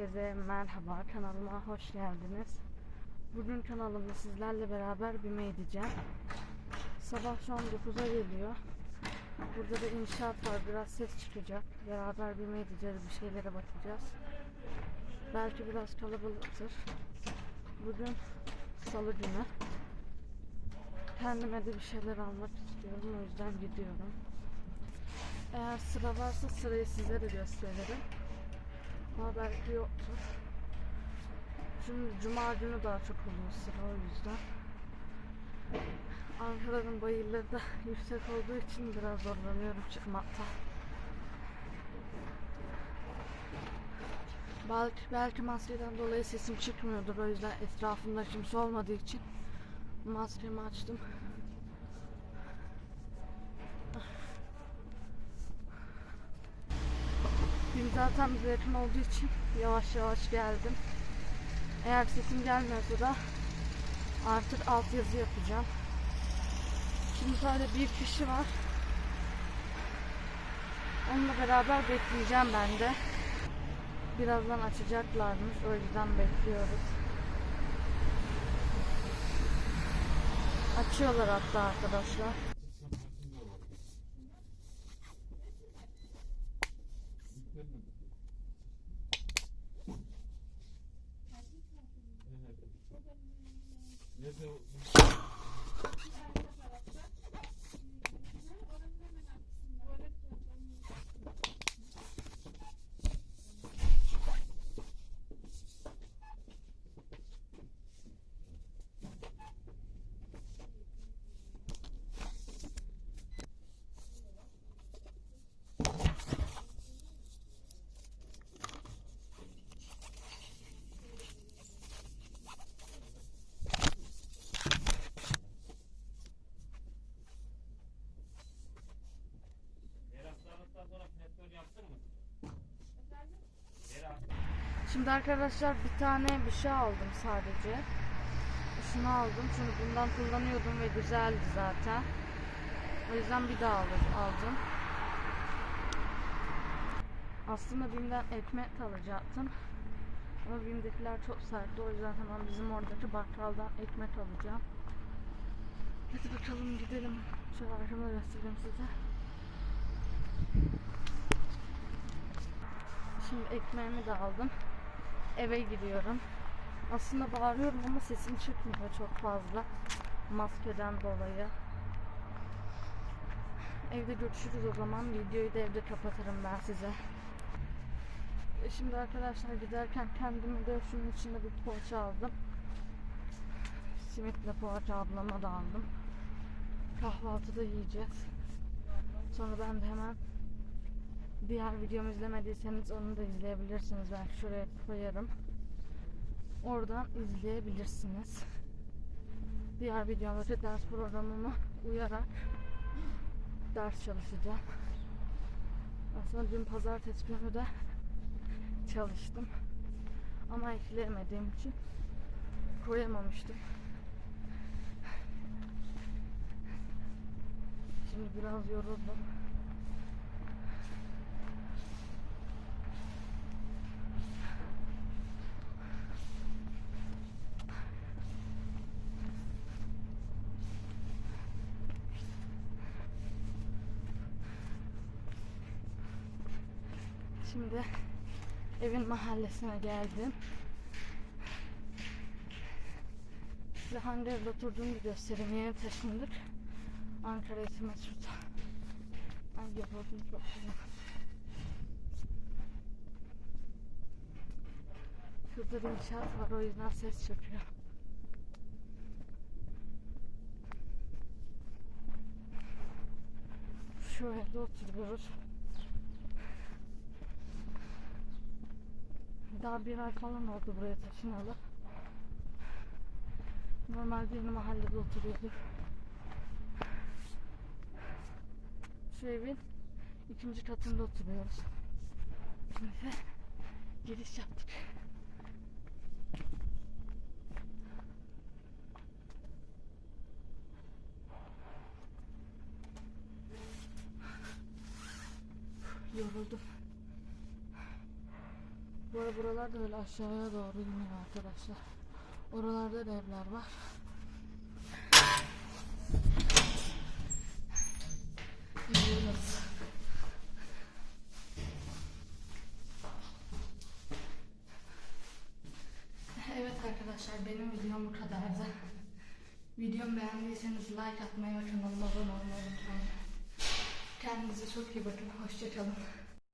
Herkese merhaba kanalıma hoş geldiniz. Bugün kanalımda sizlerle beraber BİM'e gideceğim. Sabah şu an 9'a geliyor. Burada da inşaat var biraz ses çıkacak. Beraber BİM'e gideceğiz bir şeylere bakacağız. Belki biraz kalabalıktır. Bugün salı günü. Kendime de bir şeyler almak istiyorum o yüzden gidiyorum. Eğer sıra varsa sırayı size de gösteririm. Ama belki yoktur. Şimdi cuma günü daha çok oluyor sıra o yüzden. Ankara'nın bayırları da yüksek olduğu için biraz zorlanıyorum çıkmakta. Belki, belki maskeden dolayı sesim çıkmıyordur o yüzden etrafımda kimse olmadığı için maskemi açtım. Gün zaten bize yakın olduğu için yavaş yavaş geldim. Eğer sesim gelmiyorsa da artık altyazı yapacağım. Şimdi sadece bir kişi var. Onunla beraber bekleyeceğim ben de. Birazdan açacaklarmış. O yüzden bekliyoruz. Açıyorlar hatta arkadaşlar. Deus, eu... Şimdi arkadaşlar bir tane bir şey aldım sadece. Şunu aldım çünkü bundan kullanıyordum ve güzeldi zaten. O yüzden bir daha aldım. Aslında BİM'den ekmek alacaktım. Ama BİM'dekiler çok sertti. O yüzden hemen bizim oradaki bakkaldan ekmek alacağım. Hadi bakalım gidelim. Arkamda göstereyim size. Şimdi ekmeğimi de aldım. Eve gidiyorum. Aslında bağırıyorum ama sesim çıkmıyor çok fazla. Maskeden dolayı. Evde görüşürüz o zaman. Videoyu da evde kapatırım ben size. E Şimdi arkadaşlar giderken kendime de şunun içinde bir poğaça aldım. Simitle poğaça ablama da aldım. Kahvaltıda yiyeceğiz. Sonra ben de hemen Diğer videomu izlemediyseniz onu da izleyebilirsiniz. Ben şuraya koyarım. Oradan izleyebilirsiniz. Diğer videomda ders programımı uyarak ders çalışacağım. Aslında dün pazartesi günü de çalıştım. Ama ekleyemediğim için koyamamıştım. Şimdi biraz yoruldum. Şimdi evin mahallesine geldim. Size hangi evde oturduğumu göstereyim. Yeni taşındık. Ankara İsmet Sultan. Ay yoruldum çok güzel. Şurada bir inşaat var o yüzden ses çıkıyor. Şu evde oturuyoruz. Daha bir ay falan oldu buraya taşınalı. Normalde yeni mahallede oturuyorduk. Şu evin ikinci katında oturuyoruz. Şimdi giriş yaptık. Yoruldum. Bu ara buralar Buralar da böyle aşağıya doğru iniyor arkadaşlar. Oralarda da evler var. Gidiyoruz. Evet arkadaşlar benim videom bu kadardı. Videomu beğendiyseniz like atmayı ve kanalıma abone olmayı unutmayın. Kendinize çok iyi bakın. Hoşçakalın.